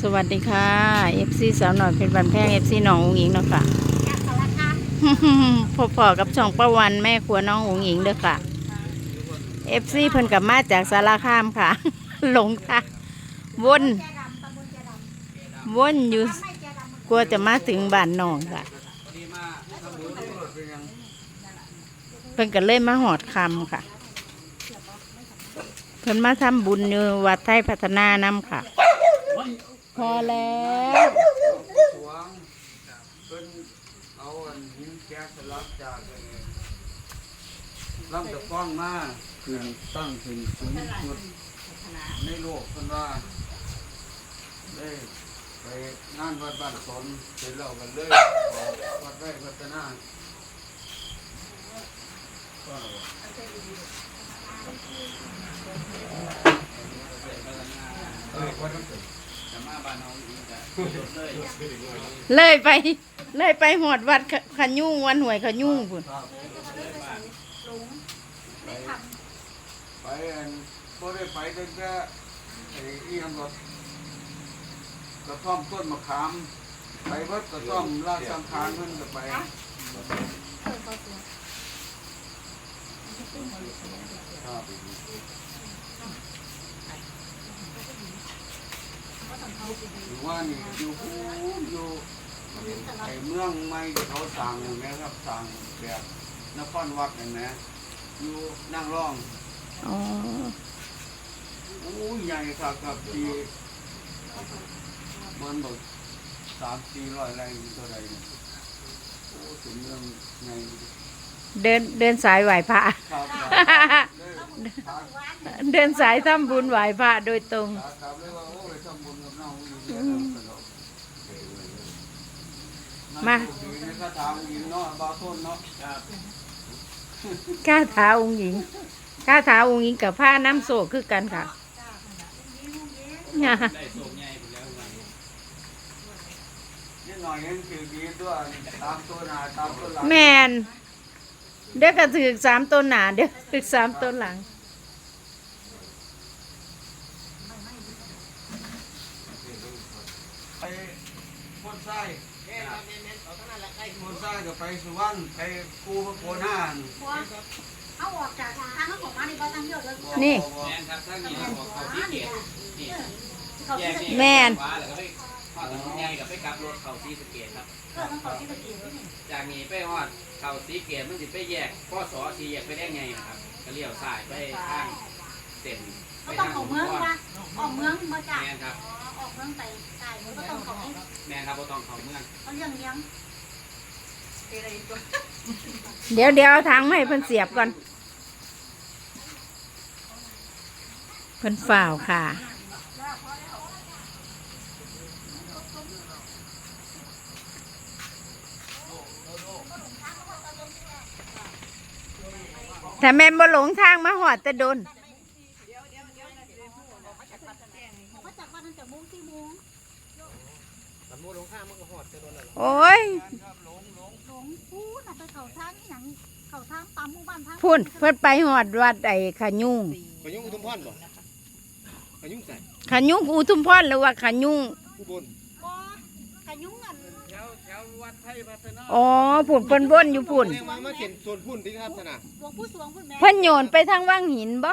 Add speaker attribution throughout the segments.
Speaker 1: สวัสดีค่ะ FC สาวหน่อยเป็นบันแพง FC น้องอุ๋งอิงเนาะค่ะ
Speaker 2: จากสารคาม
Speaker 1: พอๆกับช่องประวันแม่ครัวน้องอุ๋งอิงเด้อค่ะ FC เพิ่นกลับมาจากสารคามค่ะ หลงค่ะวน
Speaker 2: แกดำตำบลแกดำ
Speaker 1: วนอยู่
Speaker 2: ทำให้แกดำมัน
Speaker 1: กลัวจะมาถึงบ้านน้องค่ะเพิ่นก็เลยมาหอดคำค่ะ เพิ่นมาทำบุญอยู่วัดไทยพัฒนานำค่ะ พอแล้ว
Speaker 3: สวงเพิ่นเอาอันหินแก๊สลักจากไอ้ลำตะก้องมาขึ้นตั้งขึ้นสูงสุดในโลกเพิ่นว่าได้ไปงานวัดบ้านสนเสร็จแล้วกันเลยออกวัดไร่พัฒนาเออวัดน้ำตก
Speaker 1: เลยไป เลยไปหอดวัดขขะยุ่งวันหวยขะยุ่งพุ่น
Speaker 3: ครับ
Speaker 2: หลงไม่ท
Speaker 3: ไปอันบ่ได้ไปตั้งแต่ไอ้อีหยังก็กระท่อมต้นมะขาม ไปเบิดกระท่อมราชสังขารเพิ่นก็ไปำ
Speaker 2: เออก็ตัว
Speaker 3: ครับ หรือว่านี่อยู่พูอยู่ไอ้เมืองใหม่ที่เขาสร้างอย่างนี้ครับสร้างแบบนครวัดอย่างนี้อยู่นั่งร่อง
Speaker 1: อ๋อ
Speaker 3: โอ้ยใหญ่ครับครับทีมันบอกสามสี่ร้อยไร่เท่าไรเนี่ยโอ้ถึงเรื่องใหญ่
Speaker 1: เดินเดินสายไหวพระ
Speaker 3: ครับเดิ
Speaker 1: นสายทำบุญไหวพระโดยตรง
Speaker 3: ถามเลยว่าโอ้
Speaker 1: มา
Speaker 3: ดีนะถ้าถามอินเนาะบาต้นเนาะ
Speaker 1: ก้าท้าองค์หญิงก้าท้าองค์หญิงกับผ้าน้ำโศกคือกันค่ะ
Speaker 3: นิดหน่อยเห็นคือดีตัวตามตัวหน้าตามตัวหลัง
Speaker 1: แมนเดี๋ยวก็ถือสามต้นหนาเดี๋ยวถือสามต้นหลัง
Speaker 3: ไปพ่นไส้พ่นไส้ก็ไปสุวรรณไปกูพระโกนาน
Speaker 2: หัวเอาออกจากทางเขาของมาในบ้านทางเดียวเลย
Speaker 1: นี่
Speaker 3: บ่บ่
Speaker 4: แมนครับถ้ามีของเขาที่เกียรนี่
Speaker 2: เขา
Speaker 4: แย
Speaker 2: ที่
Speaker 4: ก
Speaker 2: สะ
Speaker 4: นี่
Speaker 2: เกี
Speaker 1: แม่น
Speaker 4: ขวาแล้วก็ไปขวาถนนใหญ่กับไปกลับรถเขาที่สเกตครับ
Speaker 2: เกิดมันเขาที่สะเกียบ
Speaker 4: จากนี้ไปฮอดเขาสีเกตมันจะไปแยกข้อสอสีแยกไปได้ไงนะครับ ก็เลี้ยวซ้ายไปทางเส้นไป
Speaker 2: ก็ต้อ
Speaker 4: ทางง
Speaker 2: ของเมืองว่าออกเมืองมาจาก
Speaker 4: แมนครับ
Speaker 2: ออกเมืองไปใต้มันก็ต้องของ
Speaker 4: แมนครับบ่ต้องเขาเมือง
Speaker 2: เขาเลี้ยงเลี้ยง
Speaker 1: เดี๋ยวเดี๋ยวเอาถังไมาให้เพิ่นเสียบก่อน เพิ่นฝ่าวค่ะแต่แม่นบ่หลงทางมาหอดแต่โดน
Speaker 2: เขาจากบ้านตั้งแต่โมงสี่โมง
Speaker 1: โอ้ย
Speaker 2: หลงพูดไปเขาทางอย่างเขาทางตามหมู่บ้านทาง
Speaker 1: พุ่นเพิ่นไปหอดวัดไอ้ขะยุ่ง
Speaker 5: ขยุ่งอุทุมพรบ่ขยุ่งใส่
Speaker 1: ขะยุ่งอุทุมพรหรือว่าขะยุ่ง
Speaker 5: ผู้บน
Speaker 2: ก็ขยุ่งอัน
Speaker 3: แถวแถววัดไทยพัฒนา
Speaker 1: อ๋อพุ่นเพิ่นวนอยู่พุ่น
Speaker 5: แสดงว่ามาเขียนส่วนพุ่นที่ครับธนา
Speaker 2: หลวงปู่สวงพุ่นแม่
Speaker 1: เพิ่นโยนไปทางว่างหินบ่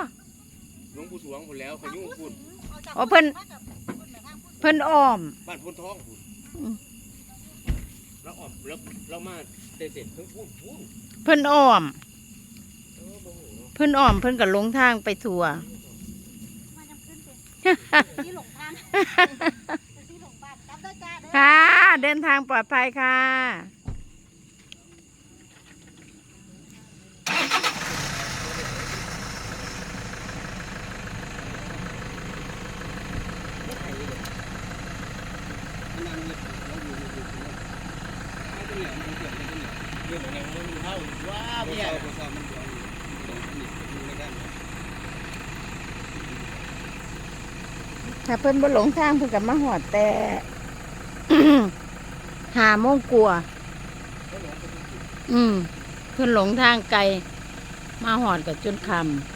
Speaker 5: หลวงปู่สวงพุ่นแล้วขยุ่งพุ่น
Speaker 1: อ๋อเพิ่นเพิ่นอ้อม
Speaker 5: บ้านพุ่นท้องพุ่น
Speaker 1: อืม
Speaker 5: แล้วออกแล้วเรามาเตะเสร็จเพิ่งพุ่นพุ่น
Speaker 1: เพิ่นอ้อม
Speaker 5: เออโมโหเนาะ
Speaker 1: เพิ่นอ้อมเพิ่นก็หลงทางไปทัว
Speaker 2: มาจำขึ้นเป็นที่หลงทางที่หลงบ้านกลับได้จ้าเด้อ
Speaker 1: ค่ะ เดินทางปลอดภัยค่ะ
Speaker 5: เรื่องอะไรมันเท่าว้า
Speaker 3: เอา
Speaker 5: พี่
Speaker 3: ไป
Speaker 5: ใหญ่
Speaker 3: เอาไปซ่อมมันเดี๋ยวนี้อยู่ในกัน
Speaker 1: ถ้าเพิ่นบ่หลงทางเพิ่นก็มาหอดแต่หาโมงกลัว อืม เพิ่นหลงทางไกล มาหอดกับจนคำ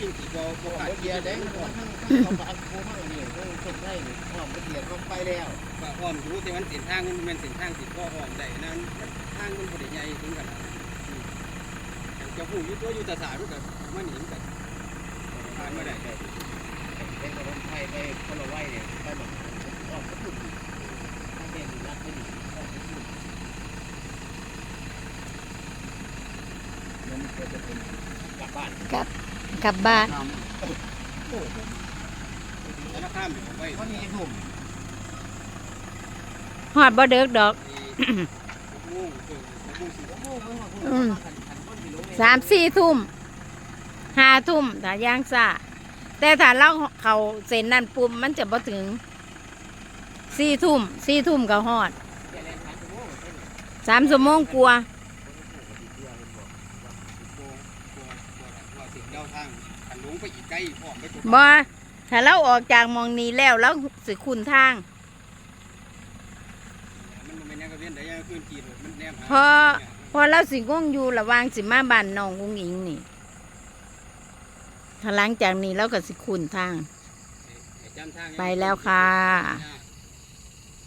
Speaker 3: นี่มันมันเป็นของของเนี่ยเป็น
Speaker 5: สิ่งที่บ่บ่
Speaker 6: บ่
Speaker 5: ขาด
Speaker 6: เกียร์แดงบ่ทั้งทั้งเขาปากโคมั่งนี่ทั้งคนไทยนี่อ้อมบ่เกียร์ก็ไปแล้ว
Speaker 5: ก็อ้อมรู้แต่มันเส้นทางมันเป็นเส้นทางที่พ่ออ้อมได้นั้นทางมันบ่ได้ใหญ่ถึงขนาดนั้นอืมจะผู้อยู่ตัวอยู่ตาสารู้ก็มาหนีกันผ่านมาได้
Speaker 6: เป็นคนไทยไปคนละไว้เนี่ยไปแบบอ้อมก็พูดดีถ้าเป็นรักไม่ดีออมก็พูดมันก็จะเป็นกลับบ้าน
Speaker 1: กลับ กลับบ้าน
Speaker 6: ห
Speaker 1: อดบ่เด้กดอก
Speaker 5: มุ่งคือมุ่งสิ
Speaker 1: อืมสามสี่ทุ่มห้าทุ่มถ้าย่างซาแต่ถ้าเราเขาเส้นนั่นปุ่มมันจะบ่ถึงสี่ทุ่มสี่ทุ่มก็ฮอดสามชั่วโมงกลัวา
Speaker 5: ว่าสิเจ้าทางขันลง ไปอีกไกลอ้อมไปตัว
Speaker 1: บ่ถ้าเราออกจากหมองนี้แล้วเราสิคุณทาง
Speaker 5: มันบ่แม่นยังกระเวียนได้ยังขึ้นขี่มันแนมหา
Speaker 1: พอ พอเราสิงงอยู่ระหวางสิมาบ้านน้องอุ้งอิงนี่ถ้าหลังจากนี้เราก็สิคุณทางไปแล้วค่ะ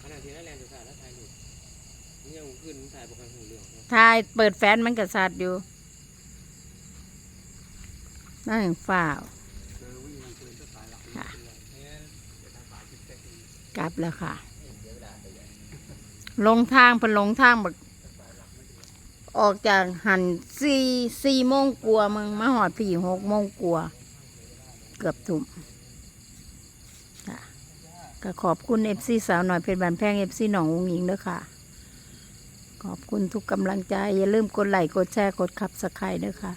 Speaker 5: ขณะที่นั่นแลนด์สาแล้วถ่ายรูปนี่ยังขึ้นถ่ายบ่ค่อยหูเรื่องเนาะ
Speaker 1: ทายเปิดแฟนมันก็สัดอยู่ นั่งฝ้าวค่ะกลับแล้วค่ะ ลงทางเป็นลงทางแบบออกจากหันสี่สี่โมงกลัวมึงมาหอดพี่หกโมงกลัว เกือบทุ่มค่ะก็ขอบคุณเอฟซีสาวหน่อยเพชรบานแพงเอฟซีหนองอุงอิงด้วยค่ะ ขอบคุณทุกกำลังใจ อย่าลืมกดไลค์กดแชร์กดขับสไครต์ด้วยค่ะ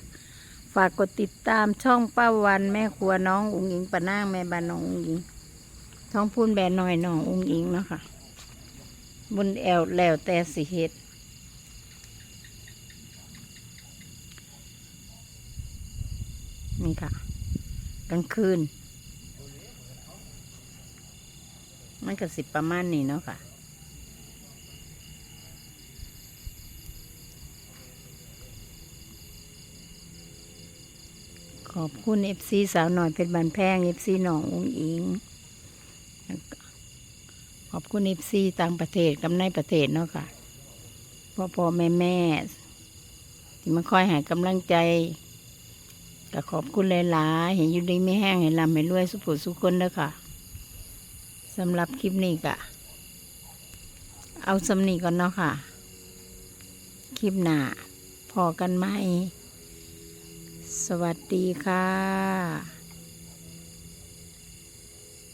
Speaker 1: ฝากกดติดตามช่องป้าวันแม่ครัวน้องอุงอิงปะนางแม่บ้านน้องอุงอิงท้องพูนแบนหน่อยน้องอุงอิงเนาะค่ะบุญแอวแล้วแต่สิเฮ็ดนี่ค่ะกลางคืน มันก็สิบประมาณนี้เนาะค่ะ ขอบคุณเอฟซีสาวหน่อยเป็นบันแพงเอฟซีหนองอุ้งอิง ขอบคุณเอฟซีต่างประเทศกับในประเทศเนาะค่ะพ่อพ่อแม่แม่ที่มาคอยให้กำลังใจก็ขอบคุณหลายๆเห็นอยู่ดีไม่แห้งเห็นลำให้รวยสุขสุคนเด้อค่ะสำหรับคลิปนี้ก็เอาสำนีก่อนเนาะค่ะ คลิปหน้าพอกันไหม สวัสดีค่ะ